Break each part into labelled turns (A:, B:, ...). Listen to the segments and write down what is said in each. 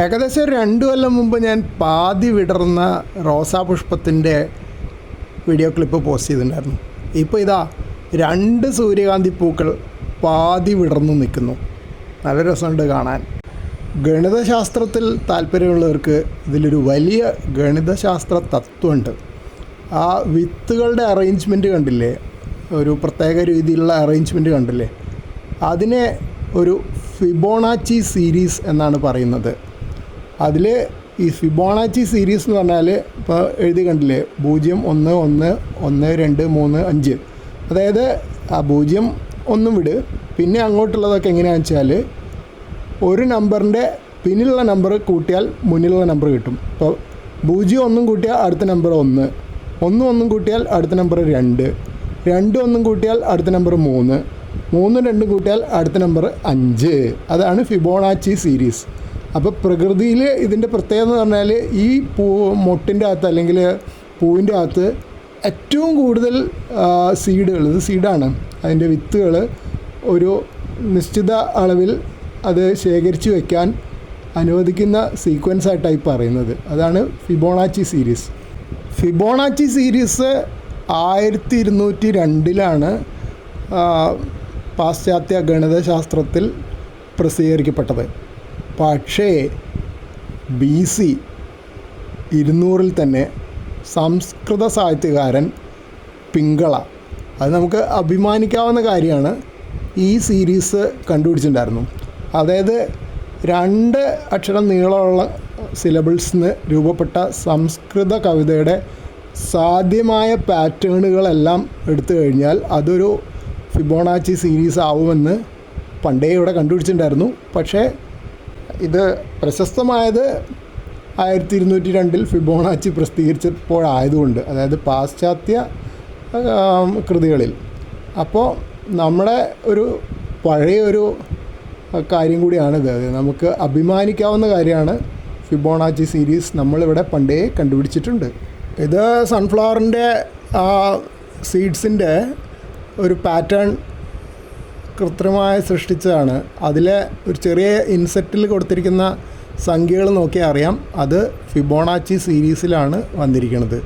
A: ഏകദേശം രണ്ട് കൊല്ലം മുമ്പ് ഞാൻ പാതി വിടർന്ന റോസാപുഷ്പത്തിന്റെ വീഡിയോ ക്ലിപ്പ് പോസ്റ്റ് ചെയ്തിട്ടുണ്ടായിരുന്നു. ഇപ്പോൾ ഇതാ രണ്ട് സൂര്യകാന്തി പൂക്കൾ പാതി വിടർന്നു നിൽക്കുന്നു. നല്ല രസമുണ്ട് കാണാൻ. ഗണിതശാസ്ത്രത്തിൽ താല്പര്യമുള്ളവർക്ക് ഇതിലൊരു വലിയ ഗണിതശാസ്ത്ര തത്വമുണ്ട്. ആ വിത്തുകളുടെ അറേഞ്ച്മെന്റ് കണ്ടില്ലേ? ഒരു പ്രത്യേക രീതിയിലുള്ള അറേഞ്ച്മെന്റ് കണ്ടില്ലേ? അതിനെ ഒരു ഫിബോണാച്ചി സീരീസ് എന്നാണ് പറയുന്നത്. അതിൽ ഈ ഫിബോണാച്ചി സീരീസ് എന്ന് പറഞ്ഞാൽ ഇപ്പോൾ എഴുതി കണ്ടില്ലേ? പൂജ്യം ഒന്ന് ഒന്ന് ഒന്ന് രണ്ട് മൂന്ന് അഞ്ച്. അതായത് ആ പൂജ്യം ഒന്നും വിട്. പിന്നെ അങ്ങോട്ടുള്ളതൊക്കെ എങ്ങനെയാണെന്ന് വെച്ചാൽ ഒരു നമ്പറിന്റെ പിന്നിലുള്ള നമ്പർ കൂട്ടിയാൽ മുന്നിലുള്ള നമ്പർ കിട്ടും. ഇപ്പോൾ പൂജ്യം ഒന്നും കൂട്ടിയാൽ അടുത്ത നമ്പർ ഒന്ന്. ഒന്നും ഒന്നും കൂട്ടിയാൽ അടുത്ത നമ്പർ രണ്ട്. രണ്ടും ഒന്നും കൂട്ടിയാൽ അടുത്ത നമ്പർ മൂന്ന്. മൂന്നും രണ്ടും കൂട്ടിയാൽ അടുത്ത നമ്പർ അഞ്ച്. അതാണ് ഫിബോണാച്ചി സീരീസ് അപ്പോൾ പ്രകൃതിയിൽ ഇതിന്റെ പ്രത്യേകത എന്ന് പറഞ്ഞാൽ ഈ പൂ മൊട്ടിന്റെ അകത്ത് അല്ലെങ്കിൽ പൂവിന്റെ അകത്ത് ഏറ്റവും കൂടുതൽ സീഡുകൾ ഇത് സീഡാണ് അതിന്റെ വിത്തുകൾ ഒരു നിശ്ചിത അളവിൽ അത് ശേഖരിച്ച് വെക്കാൻ അനുവദിക്കുന്ന സീക്വൻസ് ആയിട്ടായി പറയുന്നത്. അതാണ് ഫിബോണാച്ചി സീരീസ് ഫിബോണാച്ചി സീരീസ് ആയിരത്തി ഇരുന്നൂറ്റി രണ്ടിലാണ് പാശ്ചാത്യ ഗണിതശാസ്ത്രത്തിൽ പ്രസിദ്ധീകരിക്കപ്പെട്ടത്. പക്ഷേ ബി സി ഇരുന്നൂറിൽ തന്നെ സംസ്കൃത സാഹിത്യകാരൻ പിങ്കള. അത് നമുക്ക് അഭിമാനിക്കാവുന്ന കാര്യമാണ്. ഈ സീരീസ് കണ്ടുപിടിച്ചിട്ടുണ്ടായിരുന്നു. അതായത് രണ്ട് അക്ഷരം നീളമുള്ള സിലബിൾസിന് രൂപപ്പെട്ട സംസ്കൃത കവിതയുടെ സാധ്യമായ പാറ്റേണുകളെല്ലാം എടുത്തു കഴിഞ്ഞാൽ അതൊരു ഫിബോണാച്ചി സീരീസ് ആവുമെന്ന് പണ്ടേ ഇവിടെ കണ്ടുപിടിച്ചിട്ടുണ്ടായിരുന്നു. പക്ഷേ ഇത് പ്രശസ്തമായത് ആയിരത്തി ഇരുന്നൂറ്റി രണ്ടിൽ ഫിബോണാച്ചി പ്രസിദ്ധീകരിച്ചപ്പോഴായതുകൊണ്ട് അതായത് പാശ്ചാത്യ കൃതികളിൽ. അപ്പോൾ നമ്മുടെ ഒരു പഴയ ഒരു കാര്യം കൂടിയാണിത്. അത് നമുക്ക് അഭിമാനിക്കാവുന്ന കാര്യമാണ് ഫിബോണാച്ചി സീരീസ് നമ്മളിവിടെ പണ്ടേ കണ്ടുപിടിച്ചിട്ടുണ്ട്. ഇത് സൺഫ്ലവറിന്റെ സീഡ്സിന്റെ ഒരു പാറ്റേൺ കൃത്രിമമായി സൃഷ്ടിച്ചതാണ്. അതിലെ ഒരു ചെറിയ ഇൻസെറ്റിൽ കൊടുത്തിരിക്കുന്ന സംഖ്യകൾ നോക്കിയാൽ അറിയാം. അത് ഫിബോണാച്ചി സീരീസിലാണ് വന്നിരിക്കുന്നത്.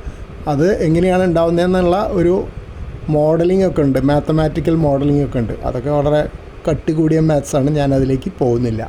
A: അത് എങ്ങനെയാണ് ഉണ്ടാവുന്നതെന്നുള്ള ഒരു മോഡലിംഗ് ഒക്കെ ഉണ്ട്. മാത്തമാറ്റിക്കൽ മോഡലിംഗ് ഒക്കെ ഉണ്ട്. അതൊക്കെ വളരെ കട്ടി കൂടിയ മാത്സാണ് ഞാൻ അതിലേക്ക് പോകുന്നില്ല.